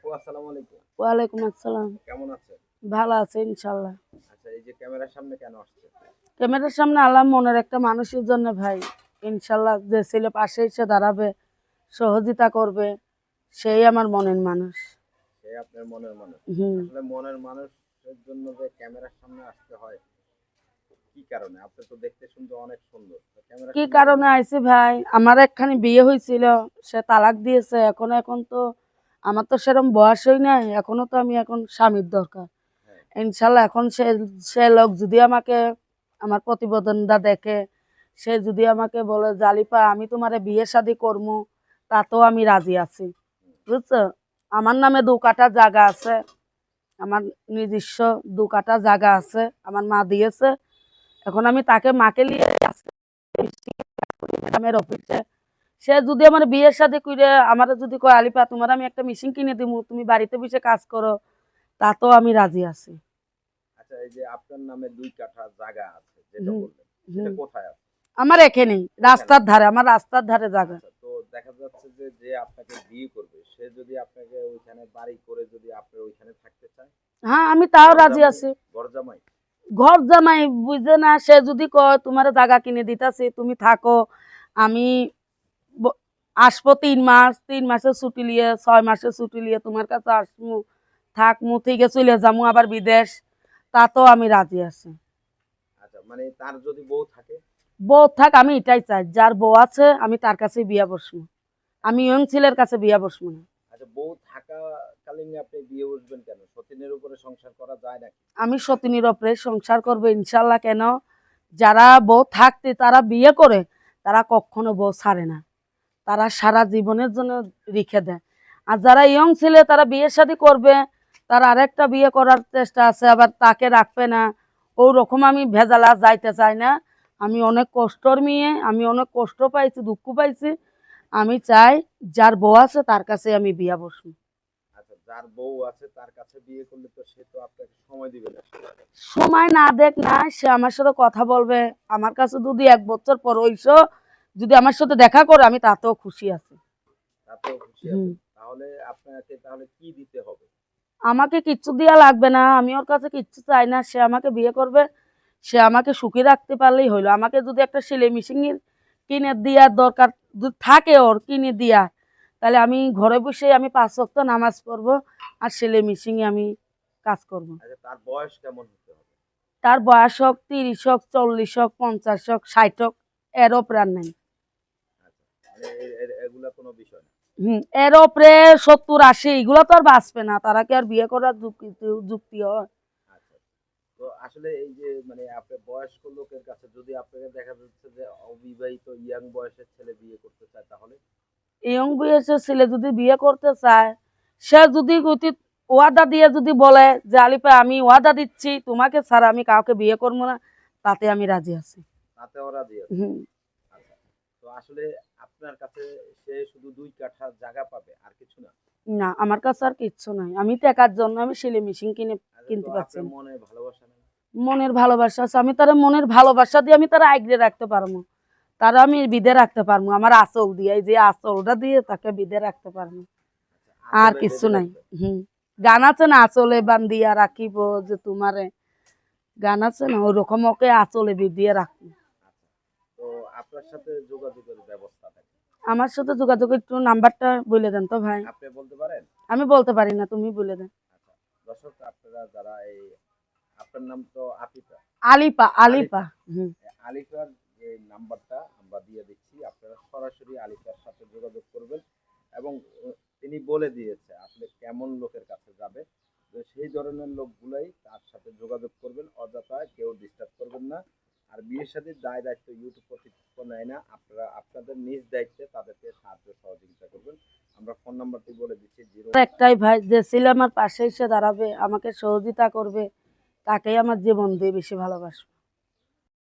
আপু আসসালামু আলাইকুম। ওয়ালাইকুম আসসালাম। কেমন আছেন? ভালো আছে ইনশাল্লাহ। আচ্ছা এই যে ক্যামেরার সামনে কেন আসছে? ক্যামেরার সামনে আলাম মনের একটা মানুষের জন্য ভাই ইনশাল্লাহ যে ছেলে পাশে এসে দাঁড়াবে সহযোগিতা করবে সেই আমার মনের মানুষ। আপনার মনের মানুষ। হুম। আসলে মনের মানুষের জন্য যে ক্যামেরার সামনে আসতে হয় কি কারণে? আপনি তো দেখতে অনেক সুন্দর। কি কারণে আইছি ভাই? আমার একখানি বিয়ে হয়েছিল সে তালাক দিয়েছে এখন এখন তো আমার তো সেরকম বয়সই নাই এখনও তো আমি এখন স্বামীর দরকার। হ্যাঁ। ইনশাল্লাহ এখন সে সে লোক যদি আমাকে আমার প্রতিবেদনটা দেখে সে যদি আমাকে বলে জালিপা আমি তোমারে বিয়ে শাদি করব তাতেও আমি রাজি আছি। বুঝছ? আমার নামে দু কাটা জায়গা আছে আমার নিজস্ব দু কাটা জায়গা আছে আমার মা দিয়েছে। এখন আমি তাকে মাকে নিয়ে ম্যাডামের অফিসে সে যদি আমার বিয়ের সাথে করে আমার যদি কয় আলিপা তোমার আমি একটা মেশিন কিনে দিব তুমি বাড়িতে বসে কাজ করো তাতেও আমি রাজি আছি। আচ্ছা এই যে আপনার নামে দুই কাঠা জায়গা আছে যেটা বললেন সেটা কোথায় আছে? আমার এখানেই রাস্তার ধারে আমার রাস্তার ধারে জায়গা আচ্ছা, তো দেখা যাচ্ছে যে যে আপনাকে বিয়ে করবে সে যদি আপনাকে ওইখানে বাড়ি করে যদি আপনি ওইখানে থাকতে চায়? হ্যাঁ আমি তাও রাজি আছি। ঘর জামাই? ঘর জামাই বুঝে না সে যদি কয় তোমার জায়গা কিনে দিতেছি তুমি থাকো আমি আসব তিন মাস তিন মাসের ছুটি লিয়ে ছয় মাসের ছুটি নিয়ে তোমার কাছে আসব থাকমু থেকে চলে যামু আবার বিদেশ তাতেও আমি রাজি আছি। আচ্ছা মানে তার যদি বউ থাকে? বউ থাক আমি এটাই চাই যার বউ আছে আমি তার কাছে বিয়া বসবো। আমি ইয়ং ছেলের কাছে বিয়া বসবো না। আচ্ছা বউ থাকাকালীন আপনি বিয়ে বসবেন কেন? সতীনের উপরে সংসার করা যায় নাকি? আমি সতিনীর ওপরে সংসার করব ইনশাল্লাহ কেন? যারা বউ থাকতে তারা বিয়ে করে তারা কখনো বউ ছাড়ে না। তারা সারা জীবনের জন্য রেখে দেয়। আর যারা ইয়ং ছেলে তারা বিয়ের শাদী করবে তার আরেকটা বিয়ে করার চেষ্টা আছে আবার তাকে রাখবে না। ওরকম আমি ভেজালা যাইতে চাই না। আমি অনেক কষ্টর মেয়ে আমি অনেক কষ্ট পাইছি দুঃখ পাইছি। আমি চাই যার বউ আছে তার কাছে আমি বিয়া বসবো। আচ্ছা যার বউ আছে তার কাছে বিয়ে করলে তো সে তো আপনাকে সময় দিবে না। সময় না দেখ না সে আমার সাথে কথা বলবে। আমার কাছে যদি এক বছর পর হইসো যদি আমার সাথে দেখা করে আমি তাতেও খুশি আছি। তাতেও হুম। তাহলে আপনাকে তাহলে কি দিতে হবে? আমাকে কিচ্ছু দেওয়া লাগবে না। আমি ওর কাছে কিচ্ছু চাই না। সে আমাকে বিয়ে করবে। সে আমাকে সুখী রাখতে পারলেই হইল। আমাকে যদি একটা সেলাই মেশিনের কিনে দেওয়ার দরকার থাকে ওর কিনে দেওয়া তাহলে আমি ঘরে বসে আমি পাঁচ ওয়াক্ত নামাজ পড়ব আর সেলাই মেশিনে আমি কাজ করব। আচ্ছা তার বয়স কেমন তার বয়স হোক তিরিশ হোক চল্লিশ হোক পঞ্চাশ হোক ষাট হোক এরও প্রাণ নেই। এগুলা কোনো বিষয় না। হুম এর ওপরে সত্তর আশি এগুলো তো আর বাঁচবে না তারা কি আর বিয়ে করার যুক্তি যুক্তি হয়? আচ্ছা তো আসলে এই যে মানে আপনার বয়স্ক লোকের কাছে যদি আপনাকে দেখা যাচ্ছে যে অবিবাহিত ইয়াং বয়সের ছেলে বিয়ে করতে চায় তাহলে? ইয়ং বয়সের ছেলে যদি বিয়ে করতে চায় সে যদি অতি ওয়াদা দিয়ে যদি বলে যে আলিপা আমি ওয়াদা দিচ্ছি তোমাকে ছাড়া আমি কাউকে বিয়ে করব না তাতে আমি রাজি আছি। তাতে ওরা দিয়ে হুম। আচ্ছা। তো আসলে আপনার কাছে সে শুধু দুই কাঠা জায়গা পাবে আর কিছু না? না আমার কাছে আর কিচ্ছু নাই। আমি টাকার জন্য আমি সেলে মেশিন কিনে আচ্ছা, কিনতে পারছি আপনার না। মনে ভালোবাসা নেই? মনের ভালোবাসা আছে। আমি তারা মনের ভালোবাসা দিয়ে আমি তারা আগলে রাখতে পারব। তারা আমি বিদে রাখতে পারব। আমার আঁচল দিয়ে এই যে আঁচলটা দিয়ে তাকে বিদে রাখতে পারব। আর আসলে কিছু নাই। হুম। গান আছে না আঁচলে বান্ধিয়া রাখিব যে তোমারে? গান আছে না ওরকম ওকে আঁচলে বিধিয়ে রাখব। আপনার সাথে যোগাযোগের ব্যবস্থা থাকে। আমার সাথে যোগাযোগ একটু নাম্বারটা বলে দেন তো ভাই। আপনি বলতে পারেন? আমি বলতে পারি না তুমি বলে দেন। আচ্ছা দর্শক আপনারা যারা এই আপনার নাম তো আফিফা আলিপা আলিপা হুম। আলিফার যে নাম্বারটা আমরা দিয়ে দিচ্ছি আপনারা সরাসরি আলিফার সাথে যোগাযোগ করবেন এবং তিনি বলে দিয়েছে আসলে কেমন লোকের কাছে যাবে। সেই ধরনের লোকগুলাই তার সাথে যোগাযোগ করবেন অযথা কেউ ডিস্টার্ব করবেন না। আর বিয়ের সাথে দায় দায়িত্ব ইউটিউব কর্তৃপক্ষ নেয় না। আপনারা, আপনাদের নিজ দায়িত্বে তাদেরকে সাহায্য সহযোগিতা করবেন। আমরা ফোন নাম্বারটি বলে দিচ্ছি, জিরো একটাই ভাই যে ছিল আমার পাশে এসে দাঁড়াবে, আমাকে সহযোগিতা করবে, তাকেই আমার জীবন দিয়ে বেশি ভালোবাসবো।